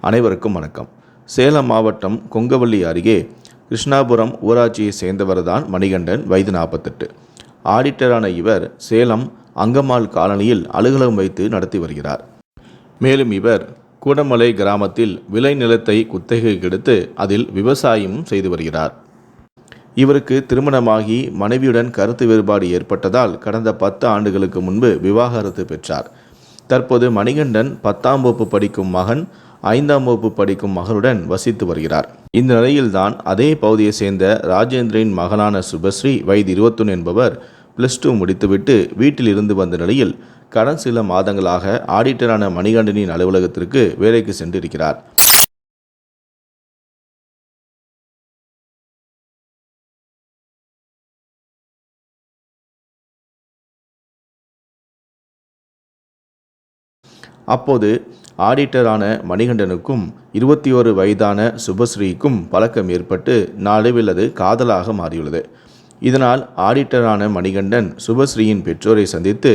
அனைவருக்கும் வணக்கம். சேலம் மாவட்டம் கொங்கவள்ளி அருகே கிருஷ்ணாபுரம் ஊராட்சியை சேர்ந்தவர்தான் மணிகண்டன் வயது நாற்பத்தெட்டு. ஆடிட்டரான இவர் சேலம் அங்கம்மாள் காலனியில் அலுவலகம் வைத்து நடத்தி வருகிறார். மேலும் இவர் கூடமலை கிராமத்தில் விளை நிலத்தை குத்தகைக்கு எடுத்து அதில் விவசாயமும் செய்து வருகிறார். இவருக்கு திருமணமாகி மனைவியுடன் கருத்து வேறுபாடு ஏற்பட்டதால் கடந்த பத்து ஆண்டுகளுக்கு முன்பு விவாகரத்து பெற்றார். தற்போது மணிகண்டன் பத்தாம் வகுப்பு படிக்கும் மகன் ஐந்தாம் வகுப்பு படிக்கும் மகளுடன் வசித்து வருகிறார். இந்த நிலையில்தான் அதே பகுதியை சேர்ந்த ராஜேந்திரின் மகனான சுபஸ்ரீ வயது இருபத்தொன்று என்பவர் பிளஸ் டூ முடித்துவிட்டு வீட்டில் இருந்து வந்த நிலையில் கடன் சில மாதங்களாக ஆடிட்டரான மணிகண்டனின் அலுவலகத்திற்கு வேலைக்கு சென்றிருக்கிறார். அப்போது ஆடிட்டரான மணிகண்டனுக்கும் இருபத்தி ஓரு வயதான சுபஸ்ரீக்கும் பழக்கம் ஏற்பட்டு நாளவில் அது காதலாக மாறியுள்ளது. இதனால் ஆடிட்டரான மணிகண்டன் சுபஸ்ரீயின் பெற்றோரை சந்தித்து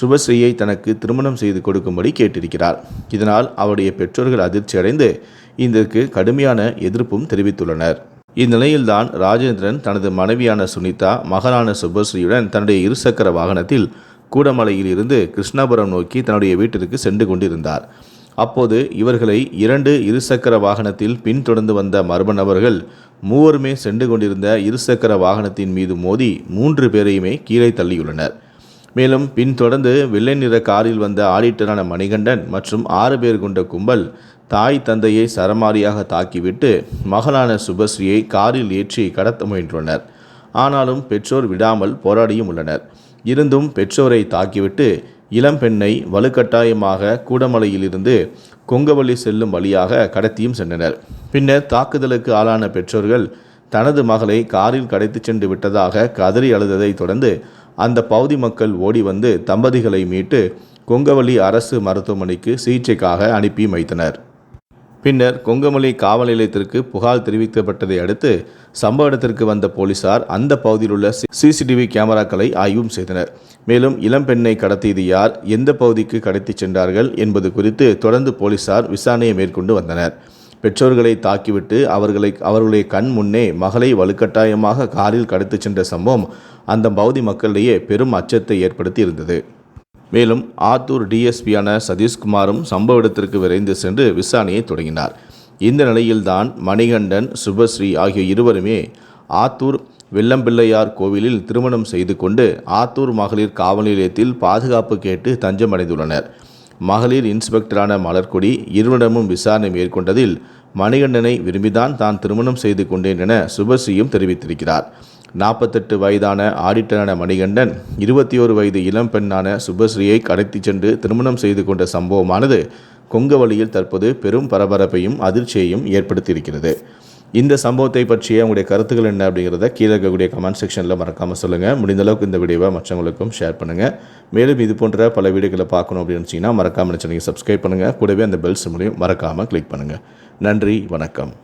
சுபஸ்ரீயை தனக்கு திருமணம் செய்து கொடுக்கும்படி கேட்டிருக்கிறார். இதனால் அவருடைய பெற்றோர்கள் அதிர்ச்சியடைந்து இதற்கு கடுமையான எதிர்ப்பும் தெரிவித்துள்ளனர். இந்நிலையில்தான் ராஜேந்திரன் தனது மனைவியான சுனிதா மகனான சுபஸ்ரீயுடன் தன்னுடைய இருசக்கர வாகனத்தில் கூடமலையில் இருந்து கிருஷ்ணாபுரம் நோக்கி தன்னுடைய வீட்டிற்கு சென்று கொண்டிருந்தார். அப்போது இவர்களை இரண்டு இருசக்கர வாகனத்தில் பின்தொடர்ந்து வந்த மர்ம நபர்கள் மூவருமே சென்று கொண்டிருந்த இருசக்கர வாகனத்தின் மீது மோதி மூன்று பேரையுமே கீழே தள்ளியுள்ளனர். மேலும் பின்தொடர்ந்து வெள்ளை நிற காரில் வந்த ஆடிட்டரான மணிகண்டன் மற்றும் ஆறு பேர் கொண்ட கும்பல் தாய் தந்தையை சரமாரியாக தாக்கிவிட்டு மகளான சுபஸ்ரீயை காரில் ஏற்றி கடத்த முயன்றுள்ளனர் ஆனாலும் பெற்றோர் விடாமல் போராடியும் உள்ளனர். இருந்தும் பெற்றோரை தாக்கிவிட்டு இளம்பெண்ணை வலுக்கட்டாயமாக கூடமலையிலிருந்து கொங்கவள்ளி செல்லும் வழியாக கடத்தியும் சென்றனர். பின்னர் தாக்குதலுக்கு ஆளான பெற்றோர்கள் தனது மகளை காரில் கடைத்துச் சென்று விட்டதாக கதறி அழுததை தொடர்ந்து அந்த பகுதி மக்கள் ஓடி வந்து தம்பதிகளை மீட்டு கொங்கவள்ளி அரசு மருத்துவமனைக்கு சிகிச்சைக்காக அனுப்பி வைத்தனர். பின்னர் கொங்கமலை காவல் நிலையத்திற்கு புகார் தெரிவிக்கப்பட்டதை அடுத்து சம்பவ இடத்திற்கு வந்த போலீசார் அந்த பகுதியில் உள்ள சிசிடிவி கேமராக்களை ஆய்வும் செய்தனர். மேலும் இளம்பெண்ணை கடத்தியது யார் எந்த பகுதிக்கு கடத்திச் சென்றார்கள் என்பது குறித்து தொடர்ந்து போலீசார் விசாரணையை மேற்கொண்டு வந்தனர். பெற்றோர்களை தாக்கிவிட்டு அவர்களை அவர்களுடைய கண் முன்னே மகளை வலுக்கட்டாயமாக காரில் கடத்திச் சென்ற சம்பவம் அந்த பகுதி மக்களிடையே பெரும் அச்சத்தை ஏற்படுத்தி இருந்தது மேலும் ஆத்தூர் டிஎஸ்பியான சதீஷ்குமாரும் சம்பவ இடத்திற்கு விரைந்து சென்று விசாரணையை தொடங்கினார். இந்த நிலையில்தான் மணிகண்டன் சுபஸ்ரீ ஆகிய இருவருமே ஆத்தூர் வெள்ளம்பிள்ளையார் கோவிலில் திருமணம் செய்து கொண்டு ஆத்தூர் மகளிர் காவல் நிலையத்தில் பாதுகாப்பு கேட்டு தஞ்சமடைந்துள்ளனர். மகளிர் இன்ஸ்பெக்டரான மலர்கொடி இருவரிடமும் விசாரணை மேற்கொண்டதில் மணிகண்டனை விரும்பிதான் தான் திருமணம் செய்து கொண்டேன் என சுபஸ்ரீயும் தெரிவித்திருக்கிறார். நாற்பத்தெட்டு வயதான ஆடிட்டரான மணிகண்டன் இருபத்தி ஓரு வயது இளம் பெண்ணான சுபஸ்ரீயை கடத்திச் சென்று திருமணம் செய்து கொண்ட சம்பவமானது கொங்கவழியில் தற்போது பெரும் பரபரப்பையும் அதிர்ச்சியையும் ஏற்படுத்தியிருக்கிறது. இந்த சம்பவத்தை பற்றிய உங்களுடைய கருத்துக்கள் என்ன அப்படிங்கிறத கீழே இருக்கக்கூடிய கமெண்ட் செக்ஷனில் மறக்காமல் சொல்லுங்கள் முடிந்தளவுக்கு இந்த வீடியோவை மற்றவங்களுக்கும் ஷேர் பண்ணுங்கள் மேலும் இது போன்ற பல வீடியோக்களை பார்க்கணும் அப்படின்னு நினச்சிங்கன்னா மறக்காமல் சேனலை சப்ஸ்கிரைப் பண்ணுங்கள் கூடவே அந்த பெல் சிம்லையும் மறக்காமல் கிளிக் பண்ணுங்கள் நன்றி வணக்கம்.